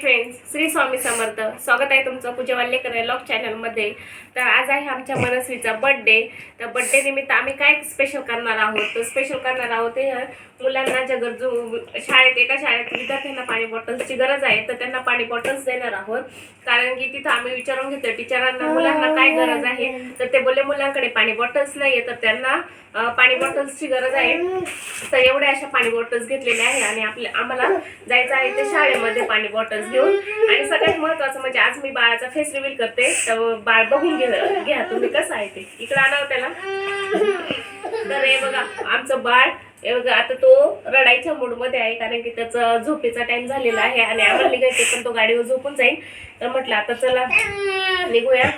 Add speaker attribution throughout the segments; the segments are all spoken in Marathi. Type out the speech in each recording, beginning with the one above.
Speaker 1: फ्रेंड्स श्री स्वामी समर्थ. स्वागत आहे तुमचं पूजा वाल्लेकर लॉग चॅनलमध्ये तर आज आहे आमच्या मनस्वीचा बर्थडे तर बर्थडे निमित्त आम्ही काय स्पेशल करणार आहोत? तर स्पेशल करणार आहोत ते मुलांना ज्या गरजू शाळेत एका शाळेत विद्यार्थ्यांना पाणी बॉटल्सची गरज आहे तर त्यांना पाणी बॉटल्स देणार आहोत. कारण की तिथं आम्ही विचारून घेतो टीचरांना मुलांना काय गरज आहे? तर ते बोलले मुलांकडे पाणी बॉटल्स नाही तर त्यांना पाणी बॉटल्सची गरज आहे. तर एवढ्या अशा पाणी बॉटल्स घेतलेल्या आहे आणि आपल्या आम्हाला जायचं आहे ते शाळेमध्ये पाणी बॉटल्स घेऊन. आणि सगळ्यात महत्वाचं म्हणजे आज मी बाळाचा फेस रिव्हील करते. तर बाळ बघून घे घ्या तुम्ही कसं आहे ते. इकडे आणावं त्याला. तर हे बघा आमचं बाळ हे बघा आता तो रडायच्या मूडमध्ये आहे कारण की त्याचा झोपेचा टाइम झालेला आहे आणि आम्हाला निघायचे पण तो गाडीवर झोपून जाईल. तर म्हटलं आता चला निघूया.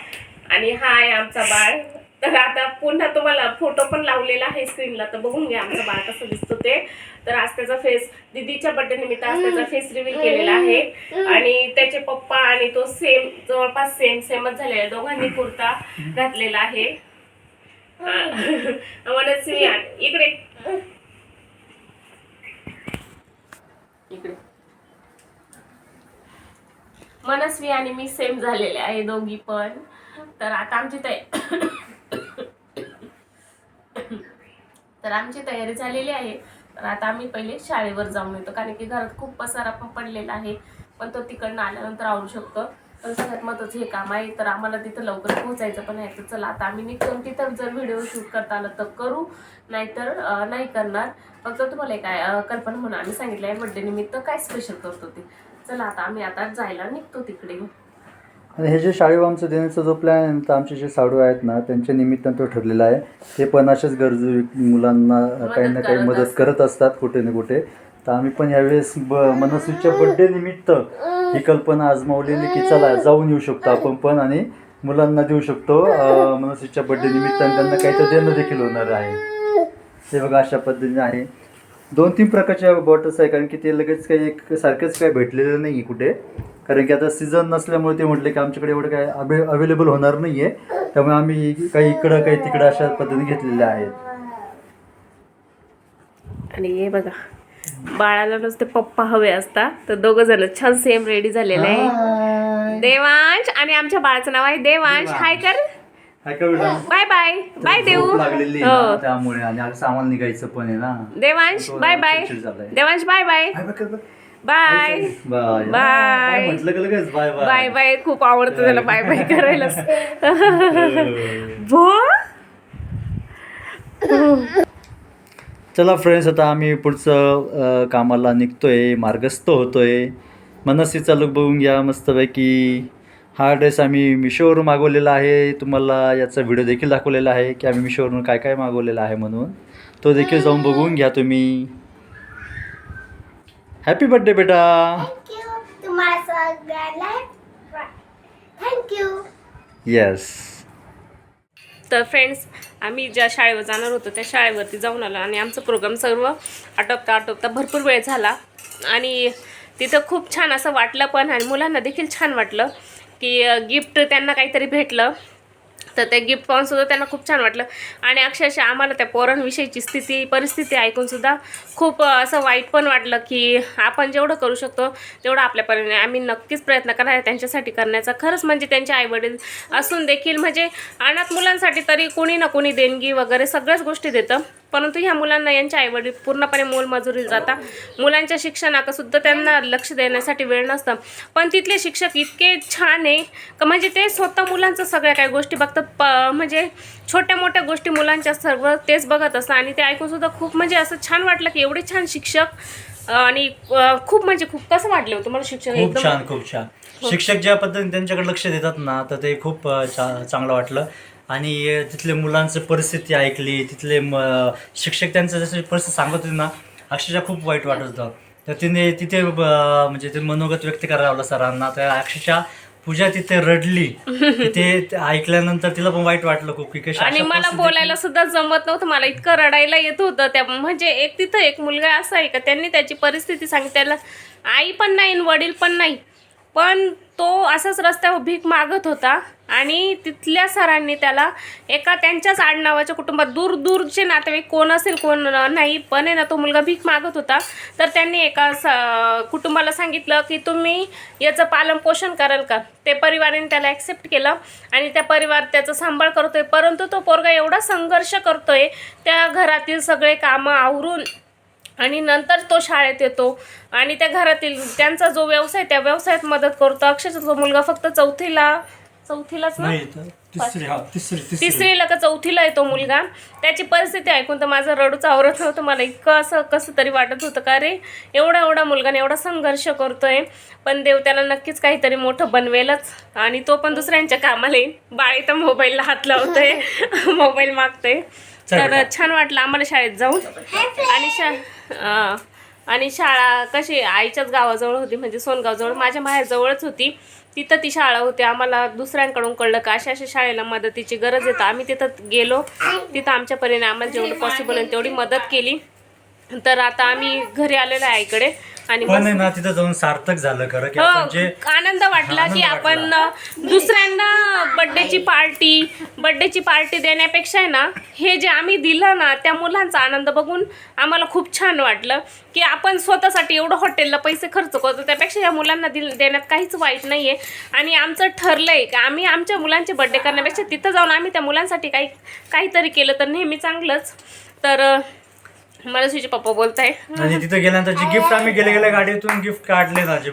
Speaker 1: आणि हा आहे आमचा बाळ. तर आता पुन्हा तुम्हाला फोटो पण लावलेला आहे स्क्रीनला तर बघून घ्या आमचं बाळ कसं दिसतो ते. तर आज त्याचा फेस दीदीच्या बर्थडे निमित्त आज त्याचा फेस रिव्हील केलेला आहे. आणि त्याचे पप्पा आणि तो सेम जवळपास सेम सेमच झालेला आहे. दोघांनी कुर्ता घातलेला आहे. मनस्वी आणि- इकडे. इकडे. मनस्वी आणि मी सेम झालेले आहे दोघी पण. तर आता आमची तयारी तर आमची तयारी झालेली आहे. तर आता आम्ही पहिले शाळेवर जाऊन येतो. कारण की घरात खूप पसारा पण पडलेला आहे. पण तो तिकडनं आल्यानंतर आवडू शकतो. पण सगळ्यात महत्त्वाचं हे काम आहे. तर आम्हाला तिथं लवकर पोहोचायचं पण आहे. तर चला आता आम्ही निघतो. आणि तिथं जर व्हिडिओ शूट करता आलं तर करू. नाहीतर नाही करणार. फक्त तुम्हाला एक काय कल्पना म्हणून आम्ही सांगितलं आहे. बड्डे निमित्त काय स्पेशल करतो ते. चला आता आम्ही आता जायला निघतो तिकडे.
Speaker 2: आणि हे जे शाळेवर आमचं देण्याचा जो प्लॅन आहे तर आमचे जे साडू आहेत ना त्यांच्या निमित्तानं तो ठरलेला आहे. ते पण असेच गरजू मुलांना काही ना काही मदत. करत असतात कुठे ना कुठे. तर आम्ही पण यावेळेस ब मनस्वीच्या बड्डे निमित्त ही कल्पना आजमावलेली की चला जाऊन येऊ शकतो आपण पण आणि मुलांना देऊ शकतो. मनस्वीच्या बड्डे निमित्तानं त्यांना काहीतरी देणं देखील होणार आहे. हे बघा अशा पद्धतीने आहे. दोन तीन प्रकारच्या बॉटल्स आहे कारण की ते लगेच काही एक सारखंच काय भेटलेलं नाही कुठे. कारण की आता सीझन नसल्यामुळे ते म्हटले की आमच्याकडे एवढं काय अवे अवेलेबल होणार नाही आहे त्यामुळे आम्ही काही इकडं काही तिकडं अशा पद्धतीने घेतलेल्या आहेत.
Speaker 1: आणि हे बघा बाळाला नुसते पप्पा हवे असतात तर दोघं जण छान सेम रेडी झालेले आहे. देवांश आणि आमच्या बाळाचं नाव आहे देवांश. हाय कर? बाय बाय बाय देऊ. हो.
Speaker 2: त्यामुळे. आणि सामान निघायचं पण आहे ना.
Speaker 1: Devansh bye bye. Devansh bye bye. Bye
Speaker 2: bye
Speaker 1: bye.
Speaker 2: Bye म्हटलं का लगेच बाय
Speaker 1: बाय बाय खूप आवडतं त्याला बाय बाय करायला भो?
Speaker 2: चला फ्रेंड्स आता आम्ही पुढचं कामाला निघतोय मार्गस्थ होतोय. मनस्वीचा लुक बघून घ्या मस्तपैकी. हा ड्रेस आम्ही मिशोवरून मागवलेला आहे. तुम्हाला याचा व्हिडिओ देखील दाखवलेला आहे की आम्ही मिशोवरून काय काय मागवलेला आहे म्हणून. तो देखील जाऊन बघून घ्या तुम्ही. हॅपी बर्थडे बेटा
Speaker 3: थँक्यू
Speaker 2: येस
Speaker 1: तर फ्रेंड्स आम्ही ज्या शाळेवर जाणार होतो त्या शाळेवरती जाऊन आलो आणि आमचं प्रोग्राम सर्व आटोपता आटोपता भरपूर वेळ झाला. आणि तिथं खूप छान असं वाटलं पण आणि मुलांना देखील छान वाटलं की गिफ्ट त्यांना काहीतरी भेटलं. तर ते गिफ्ट पाहून सुद्धा त्यांना खूप छान वाटलं. आणि अक्षरशः आम्हाला त्या पोरांविषयीची स्थिती परिस्थिती ऐकून सुद्धा खूप असं वाईट पण वाटलं की आपण जेवढं करू शकतो तेवढं आपल्यापर्यंत. आम्ही नक्कीच प्रयत्न करणार त्यांच्यासाठी करण्याचा. खरंच म्हणजे त्यांचे आईवडील असून देखील म्हणजे अनाथ मुलांसाठी तरी कोणी ना कोणी देणगी वगैरे सगळ्याच गोष्टी देतं. परंतु ह्या मुलांना यांचे आईवडील पूर्णपणे मोलमजुरी जाता. मुलांच्या शिक्षणाकडे सुद्धा त्यांना लक्ष देण्यासाठी वेळ नसतं. पण तिथले शिक्षक इतके छान आहे का म्हणजे ते स्वतः मुलांचं सगळ्या काही गोष्टी बघतात. प म्हणजे छोट्या मोठ्या गोष्टी मुलांच्या सर्व तेच बघत असतात आणि ते ऐकून सुद्धा खूप म्हणजे असं छान वाटलं की एवढे छान शिक्षक आणि खूप म्हणजे खूप कसं वाटलं हो तुम्हाला शिक्षक
Speaker 4: खूप छान खूप छान. शिक्षक ज्या पद्धतीने त्यांच्याकडे लक्ष देतात ना तर ते खूप चांगलं वाटलं. आणि तिथले मुलांचं परिस्थिती ऐकली तिथले म- शिक्षक त्यांचं जसं परिस्थिती सांगत होते ना अक्षरशः खूप वाईट वाटत होतं. तर तिने तिथे म्हणजे ते मनोगत व्यक्त करायला लावलं सरांना. तर अक्षरशः पूजा तिथे रडली. तिथे ते ऐकल्यानंतर तिला पण वाईट वाटलं खूप की कशी
Speaker 1: आणि मला बोलायला सुद्धा जमत नव्हतं. मला इतकं रडायला येत होतं. त्या म्हणजे एक तिथं एक मुलगा असा आहे का त्यांनी त्याची परिस्थिती सांगितली. त्याला आई पण नाही आणि वडील पण नाही. पण तो असाच रस्त्यावर भीक मागत होता आणि तिथल्या सरांनी त्याला एका त्यांच्याच आडनावाच्या कुटुंबात दूर दूरचे नातेवाईक कोण असेल कोण नाही पण आहे ना तो मुलगा भीक मागत होता. तर त्यांनी एका स कुटुंबाला सांगितलं की तुम्ही याचं पालनपोषण कराल का? ते परिवाराने त्याला ॲक्सेप्ट केलं आणि त्या परिवार त्याचा सांभाळ करतोय. परंतु तो पोरगा एवढा संघर्ष करतोय त्या घरातील सगळे कामं आवरून आणि नंतर तो शाळेत येतो. आणि त्या घरातील त्यांचा जो व्यवसाय त्या व्यवसायात मदत करतो. अक्षरशः तो मुलगा फक्त चौथीला चौथीलाच ना?
Speaker 4: हा
Speaker 1: तिसरीला का चौथीला आहे तो मुलगा. त्याची परिस्थिती ऐकून तर माझं रडूच आवरत नव्हतं. मला इतकं असं कसं तरी वाटत होतं का रे एवढा एवढा मुलगाने एवढा संघर्ष करतोय. पण देव त्याला नक्कीच काहीतरी मोठं बनवेलच. आणि तो पण दुसऱ्यांच्या कामाला येईल. बाळी तर मोबाईलला हात लावतोय. मोबाईल मागतोय. तर. छान वाटलं आम्हाला शाळेत जाऊन. आणि शा आणि शाळा कशी आईच्याच गावाजवळ होती म्हणजे सोनगावजवळ. माझ्या माहेरजवळच होती. तिथं ती शाळा होती. आम्हाला दुसऱ्यांकडून कळलं का अशा अशा शाळेला मदतीची गरज तर आम्ही तिथं गेलो. तिथं आमच्या परीने आम्हाला जेवढं पॉसिबल आहे तेवढी मदत केली. तर आता आम्ही घरी आलेलो आहे आईकडे. आणि
Speaker 4: पण आहे
Speaker 1: मस्त-
Speaker 4: ना तिथं जाऊन सार्थक झालं खरं की
Speaker 1: हो
Speaker 4: आपण जे
Speaker 1: आनंद वाटला
Speaker 4: आनंद
Speaker 1: की आपण दुसऱ्यांना बड्डेची पार्टी बड्डेची पार्टी देण्यापेक्षा आहे ना हे जे आम्ही दिलं ना त्या मुलांचा आनंद बघून आम्हाला खूप छान वाटलं की आपण स्वतःसाठी एवढं हॉटेलला पैसे खर्च करतो त्यापेक्षा या मुलांना दिल देण्यात काहीच वाईट नाही आहे आणि आमचं ठरलं आहे का आम्ही आमच्या मुलांचे बड्डे करण्यापेक्षा तिथं जाऊन आम्ही त्या मुलांसाठी काही काहीतरी केलं तर नेहमी चांगलंच. तर मला तुझे पप्पा बोलत आहे
Speaker 4: आणि तिथं गेल्यानंतर जे गिफ्ट आम्ही गेल्या गेल्या गाडीतून गिफ्ट काढले ना जे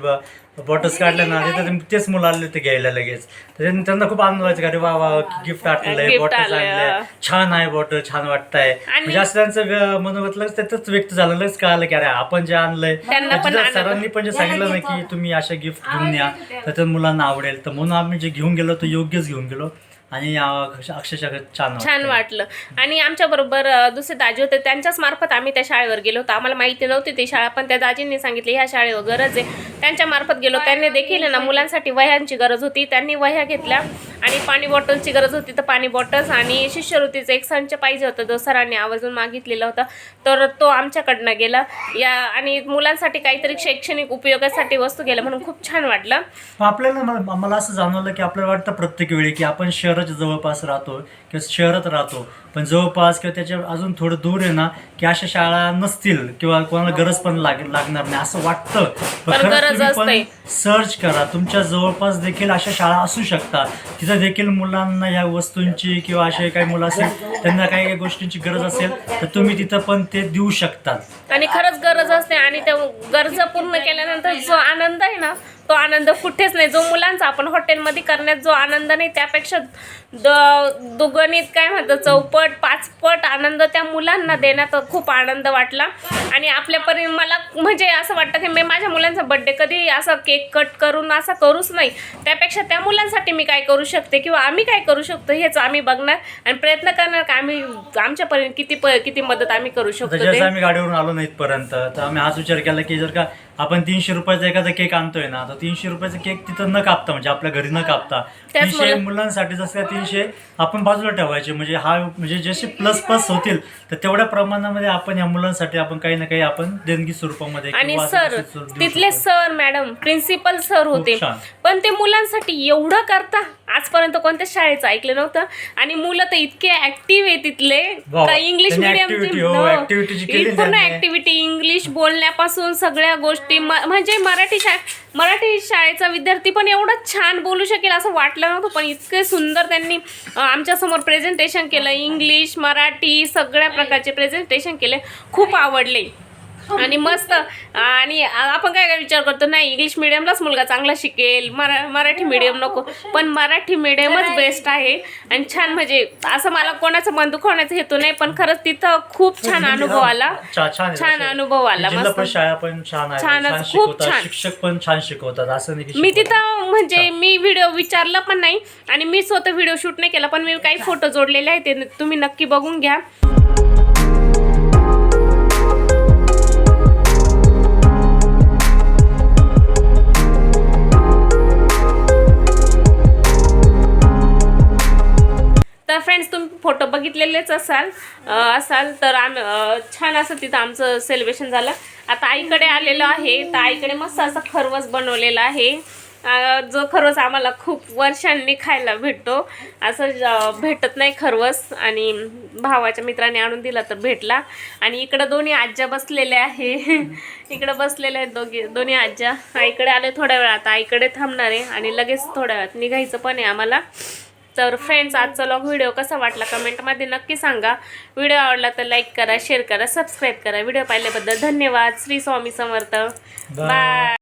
Speaker 4: बॉटल्स काढले ना तिथं तेच मुलं आले ते घ्यायला लगेच. तर त्यांनी- खूप आनंद व्हायचा अरे वा वा गिफ्ट आणलंय
Speaker 1: Gift
Speaker 4: बॉटल्स
Speaker 1: आलंय,
Speaker 4: आणलंय
Speaker 1: हा.
Speaker 4: छान आहे बॉटल छान वाटतंय.
Speaker 1: आणि-
Speaker 4: म्हणजे असं त्यांचं मनोगत लगेच त्यातच व्यक्त झालं लगेच कळालं की अरे आपण जे आणलंय
Speaker 1: त्यांना पण
Speaker 4: म्हणजे सरांनी पण जे सांगितलं ना की तुम्ही अशा गिफ्ट घेऊन या तर मुलांना आवडेल. तर म्हणून आम्ही जे घेऊन गेलो तो योग्यच घेऊन गेलो. आणि अक्षरशः छान
Speaker 1: छान. वाटलं. आणि आमच्या बरोबर दुसरे दाजी होते त्यांच्याच मार्फत आम्ही त्या शाळेवर गेलो होतो. आम्हाला माहिती नव्हती ती शाळा पण त्या दाजींनी सांगितली ह्या शाळेवर गरज आहे. त्यांच्या मार्फत गेलो. त्यांनी देखील ना मुलांसाठी वह्यांची गरज होती. त्यांनी वह्या घेतल्या आणि पाणी बॉटलची गरज होती. तर पाणी बॉटल्स आणि शिष्यवृत्तीचं एक संच पाहिजे होतं. जो सरांनी आवर्जून मागितलेला होता. तर तो आमच्याकडनं गेला. या आणि मुलांसाठी काहीतरी शैक्षणिक उपयोगासाठी वस्तू गेल्या. म्हणून खूप छान वाटलं.
Speaker 4: आपल्याला मला असं जाणवलं की आपल्याला वाटतं प्रत्येक वेळी की आपण शहराच्या जवळपास राहतो किंवा शहरात राहतो. पण जवळपास किंवा त्याच्या अजून थोडं दूर आहे ना की अशा शाळा नसतील किंवा कोणाला गरज पण लाग लागणार नाही असं वाटतं.
Speaker 1: पण
Speaker 4: खरंच
Speaker 1: गरज
Speaker 4: तुम्ही
Speaker 1: असते.
Speaker 4: पण सर्च करा. तुमच्या जवळपास देखील अशा शाळा असू शकतात. तिथं देखील मुलांना ह्या वस्तूंची किंवा असे काही मुलं असेल त्यांना काही काही गोष्टींची गरज असेल तर तुम्ही तिथं पण ते देऊ शकतात.
Speaker 1: आणि खरंच गरज असते आणि त्या गरजा पूर्ण केल्यानंतर जो आनंद आहे ना तो आनंद कुठेच नाही. जो मुलांचा आपण हॉटेलमध्ये करण्यात जो आनंद नाही त्यापेक्षा द दुगणित काय म्हणतात चौपट पाचपट आनंद त्या मुलांना देण्यात खूप आनंद वाटला. आणि आपल्यापरी मला म्हणजे असं वाटतं की मी माझ्या मुलांचा बड्डे कधी असं केक कट करून असा करूच नाही. त्यापेक्षा त्या मुलांसाठी मी काय करू शकते किंवा आम्ही काय करू शकतो हेच आम्ही बघणार आणि प्रयत्न करणार का आम्ही आमच्यापर्यंत किती प किती मदत आम्ही करू शकतो
Speaker 4: आम्ही गाडीवरून आलो नाही इथपर्यंत तर आम्ही हाच विचार केला की जर का आपण तीनशे रुपयाचा एखादा केक आणतोय ना तर तीनशे रुपयाचा केक तिथं न कापता म्हणजे आपल्या घरी न कापता
Speaker 1: त्याच
Speaker 4: तीनशे
Speaker 1: मुलं-
Speaker 4: मुलांसाठी जसं तीनशे आपण बाजूला ठेवायचे. म्हणजे हा म्हणजे जसे प्लस प्लस होतील तर तेवढ्या प्रमाणामध्ये आपण या मुलांसाठी आपण काही ना काही आपण देणगी स्वरूपामध्ये
Speaker 1: आणि
Speaker 4: किंवा
Speaker 1: सर
Speaker 4: असं देऊ शकतो.
Speaker 1: तिथले सर मॅडम प्रिन्सिपल सर होते.
Speaker 4: छान.
Speaker 1: पण ते मुलांसाठी एवढं करता. आजपर्यंत कोणत्याच शाळेचं ऐकलं नव्हतं. आणि मुलं तर इतके ऍक्टिव्ह आहे तिथले.
Speaker 4: वा,
Speaker 1: इंग्लिश
Speaker 4: त्यांनी activity, हो, activity जी केली
Speaker 1: पूर्ण
Speaker 4: त्यांनी.
Speaker 1: ऍक्टिव्हिटी इंग्लिश बोलण्यापासून सगळ्या गोष्टी म- म्हणजे मराठी शा मराठी शाळेचा विद्यार्थी पण एवढं छान बोलू शकेल असं वाटलं नव्हतं पण इतके सुंदर त्यांनी आमच्यासमोर प्रेझेंटेशन केलं. इंग्लिश मराठी सगळ्या प्रकारचे प्रेझेंटेशन केले. खूप आवडले. आणि मस्त. आणि आपण काय काय विचार करतो नाही इंग्लिश मिडियमलाच मुलगा चांगला शिकेल. मरा मराठी मिडियम नको. पण मराठी मिडियमच बेस्ट आहे. आणि छान म्हणजे असं मला कोणाचं मन दुखवण्याचा हेतू नाही पण खरंच तिथं खूप छान अनुभव आला.
Speaker 4: छान
Speaker 1: अनुभव आला
Speaker 4: जिल्हा
Speaker 1: मस्त.
Speaker 4: पण शाळा पण छान आहे
Speaker 1: छानच,
Speaker 4: छान
Speaker 1: खूप छान.
Speaker 4: शिक्षक पण छान शिकवतात असं नाही
Speaker 1: मी. तिथं म्हणजे मी व्हिडिओ विचारला पण नाही आणि मी स्वतः व्हिडिओ शूट नाही केला पण मी काही फोटो जोडलेले आहेत ते तुम्ही नक्की बघून घ्या. फ्रेंड्स तुम्ही फोटो बघितलेलेच असाल असाल तर आम छान असं तिथं आमचं सेलिब्रेशन झालं. आता आईकडे आलेलं आहे तर आईकडे मस्त असं खरवस बनवलेला आहे. जो खरवस आम्हाला खूप वर्षांनी खायला भेटतो. असं भेटत नाही खरवस आणि भावाच्या मित्राने आणून दिला तर भेटला. आणि इकडं दोन्ही आज्या बसलेल्या आहे. इकडं बसलेल्या आहेत दोघी दोन्ही आज्या. आईकडे आले थोड्या वेळात आईकडे थांबणार आहे आणि लगेच थोड्या वेळात निघायचं पण आहे आम्हाला. तर फ्रेंड्स आजचा लॉग व्हिडिओ कसा वाटला कमेंटमध्ये नक्की सांगा. व्हिडिओ आवडला तर लाईक करा शेअर करा सबस्क्राईब करा. व्हिडिओ पाहिल्याबद्दल धन्यवाद. श्री स्वामी समर्थ. बाय